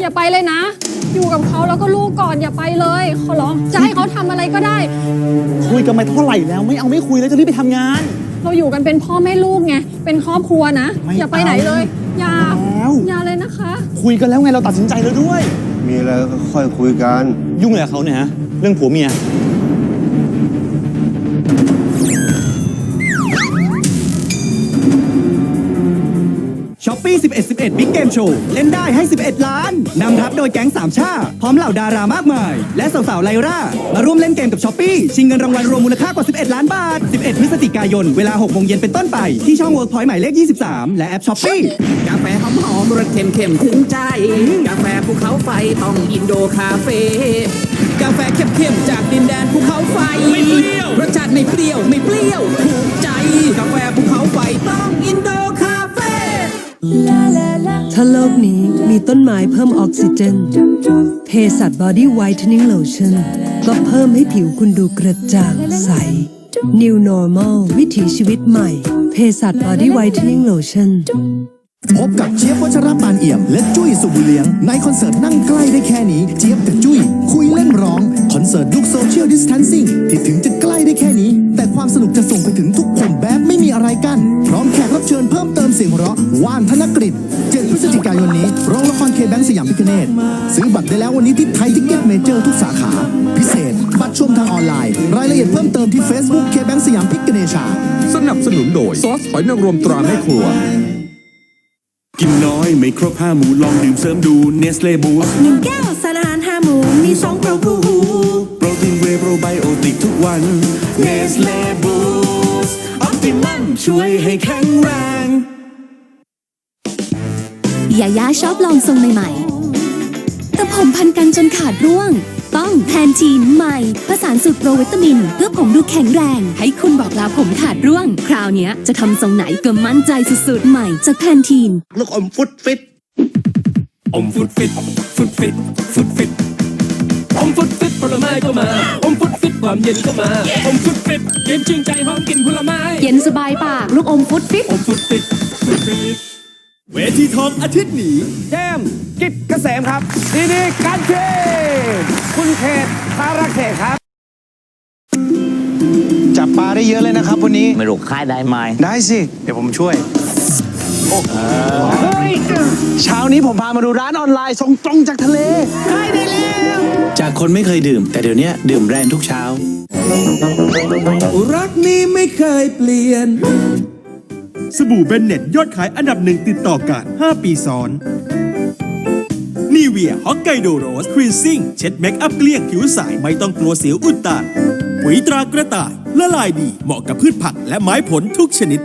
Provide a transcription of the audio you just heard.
อย่าไปเลยนะ อยู่กับเขาแล้วก็ลูกก่อนอย่าไปเลยขอร้องจะให้เขาทำอะไรก็ได้ คุยกันมาเท่าไหร่แล้ว ไม่เอาไม่คุยแล้วจะรีบไปทำงาน เราอยู่กันเป็นพ่อแม่ลูกไงเป็นครอบครัวนะ ไม่อย่าไปไหนเลย อย่าแล้วอย่าเลยนะคะ คุยกันแล้วไงเราตัดสินใจแล้วด้วย มีอะไรก็ค่อยคุยกัน ยุ่งอะไรกับเขาเนี่ยฮะเรื่องผัวเมีย ช้อปปี้11 11บิ๊กเกมโชว์เล่นได้ให้ 11 ล้าน นำทัพโดยแก๊งสามชา พร้อมเหล่าดารามากมาย และสาวๆไลร่า มาร่วมเล่นเกมกับช้อปปี้ชิงเงินรางวัลรวมมูลค่ากว่า 11 ล้านบาท 11 พฤศจิกายน เวลา 6 โมงเย็นเป็นต้นไป ที่ช่อง Work Point หมายเลข 23 และแอปช้อปปี้กาแฟหอมหอมรสเค็มเค็มถึงใจ กาแฟภูเขาไฟต้องอินโดคาเฟ่กาแฟเข้มเข้มๆจากดินแดนภูเขาไฟไม่เปรี้ยวรสชาติไม่เปรี้ยวไม่เปรี้ยวถูกใจกาแฟภู ถ้าโลกนี้มีต้นไม้เพิ่มออกซิเจนเภสัชบอดี้ไวท์เทนนิ่งโลชั่นก็เพิ่มให้ผิวคุณดูกระจ่างใส New Normal วิถีชีวิตใหม่เภสัชบอดี้ไวท์เทนนิ่งโลชั่นพบกับเจี๊ยบวัชรปานเอี่ยม และจุ้ยสุบุเลียง ในคอนเสิร์ตนั่งใกล้ได้แค่นี้ เจี๊ยบกับจุ้ย คุยเล่นร้อง คอนเสิร์ตยุคโซเชียลดิส a ทนซิ่งที่ถึงจะ โรงละครเคแบงสยามพิคเนตซื้อบัตรได้แล้ววันนี้ที่ไทยทิกเก็ตเมเจอร์ทุกสาขา พิเศษ บัตรชมทางออนไลน์ รายละเอียดเพิ่มเติมที่ Facebook เคแบงสยามพิคเนชา สนับสนุนโดย ซอสหอยนางรมตราแม่ครัว กินน้อยไม่ครบห้าหมูลองดื่มเสริมดูเนสเล่บูสหนึ่งแก้วสารอาหารห้าหมูมีสองโปรคูโปรตีนเวย์โปรไบโอติกทุกวันเนสเล่บูสออปติมัมช่วยให้แข็งแรง ยาย่าชอบลองทรงใหม่ๆ แต่ผมพันกันจนขาดร่วง ต้องแพนทีนใหม่ผสานสูตรโปรวิตามิน เพื่อผมดูแข็งแรง ให้คุณบอกลาผมขาดร่วง คราวเนี้ยจะทำทรงไหนก็มั่นใจสุดๆ ใหม่จากแพนทีนลูกอมฟุตฟิตอมฟุตฟิตฟุตฟิตฟุตฟิตอมฟุตฟิตผลไม้ก็มาอมฟุตฟิตความเย็นก็มาอมฟุตฟิตเย็นชื่นใจหอมกลิ่นผลไม้เย็นสบายปากลูกอมฟุตฟิตอมฟุตฟิตฟุตฟิต เวทีทองอาทิตย์นี้แก้มกิจเกษมครับดีดีการเชนคุณเขตธารเขตครับ จับปลาได้เยอะเลยนะครับวันนี้ ไม่รู้ค่ายได้ไหมได้สิ เดี๋ยวผมช่วยเช้านี้ผมพามาดูร้านออนไลน์ส่งตรงจากทะเลจากคนไม่เคยดื่ม แต่เดี๋ยวนี้ดื่มแรงทุกเช้า รักนี้ไม่เคยเปลี่ยน สบู่เบนเน็ตยอดขายอันดับหนึ่งติดต่อกัน 5 ปีซ้อนนีเวียฮอกไกโดโรสครีนซิ่งเช็ดเมคอัพเกลี้ยงผิวใสไม่ต้องกลัวเสียวอุดตันปุ๋ยตรากระต่ายละลายดีเหมาะกับพืชผักและไม้ผลทุกชนิด